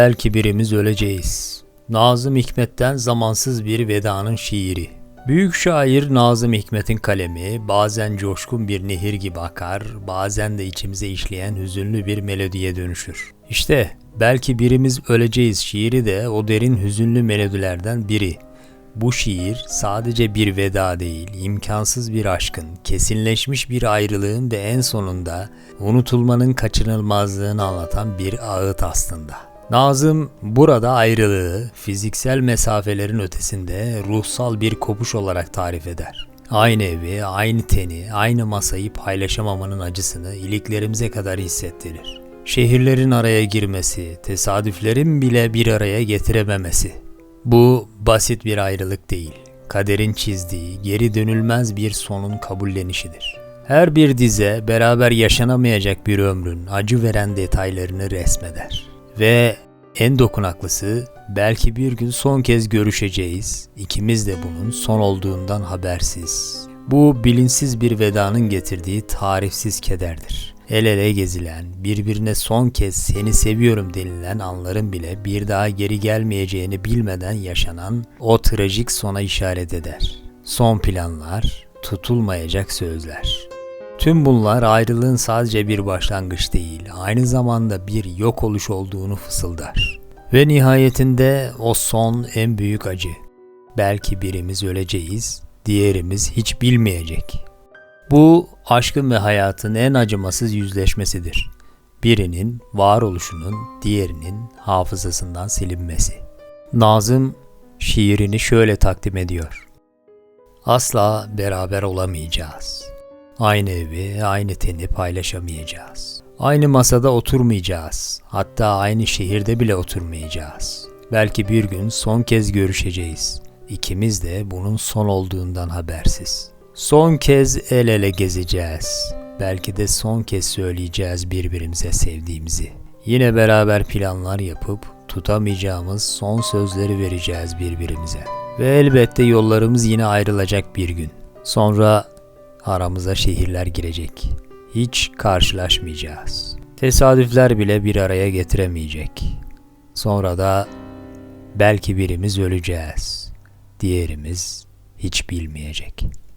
Belki birimiz öleceğiz. Nazım Hikmet'ten zamansız bir vedanın şiiri. Büyük şair Nazım Hikmet'in kalemi bazen coşkun bir nehir gibi akar, bazen de içimize işleyen hüzünlü bir melodiye dönüşür. İşte belki birimiz öleceğiz şiiri de o derin hüzünlü melodilerden biri. Bu şiir sadece bir veda değil, imkansız bir aşkın, kesinleşmiş bir ayrılığın ve en sonunda unutulmanın kaçınılmazlığını anlatan bir ağıt aslında. Nazım burada ayrılığı fiziksel mesafelerin ötesinde ruhsal bir kopuş olarak tarif eder. Aynı evi, aynı teni, aynı masayı paylaşamamanın acısını iliklerimize kadar hissettirir. Şehirlerin araya girmesi, tesadüflerin bile bir araya getirememesi. Bu basit bir ayrılık değil. Kaderin çizdiği, geri dönülmez bir sonun kabullenişidir. Her bir dize beraber yaşanamayacak bir ömrün acı veren detaylarını resmeder. Ve en dokunaklısı belki bir gün son kez görüşeceğiz. İkimiz de bunun son olduğundan habersiz. Bu bilinçsiz bir vedanın getirdiği tarifsiz kederdir. El ele gezilen, birbirine son kez seni seviyorum denilen anların bile bir daha geri gelmeyeceğini bilmeden yaşanan o trajik sona işaret eder. Son planlar, tutulmayacak sözler. Tüm bunlar ayrılığın sadece bir başlangıç değil, aynı zamanda bir yok oluş olduğunu fısıldar. Ve nihayetinde o son en büyük acı. Belki birimiz öleceğiz, diğerimiz hiç bilmeyecek. Bu aşkın ve hayatın en acımasız yüzleşmesidir. Birinin varoluşunun diğerinin hafızasından silinmesi. Nazım şiirini şöyle takdim ediyor. Asla beraber olamayacağız. Aynı evi, aynı teni paylaşamayacağız. Aynı masada oturmayacağız. Hatta aynı şehirde bile oturmayacağız. Belki bir gün son kez görüşeceğiz. İkimiz de bunun son olduğundan habersiz. Son kez el ele gezeceğiz. Belki de son kez söyleyeceğiz birbirimize sevdiğimizi. Yine beraber planlar yapıp tutamayacağımız son sözleri vereceğiz birbirimize. Ve elbette yollarımız yine ayrılacak bir gün. Sonra aramıza şehirler girecek. Hiç karşılaşmayacağız. Tesadüfler bile bir araya getiremeyecek. Sonra da belki birimiz öleceğiz. Diğerimiz hiç bilmeyecek.''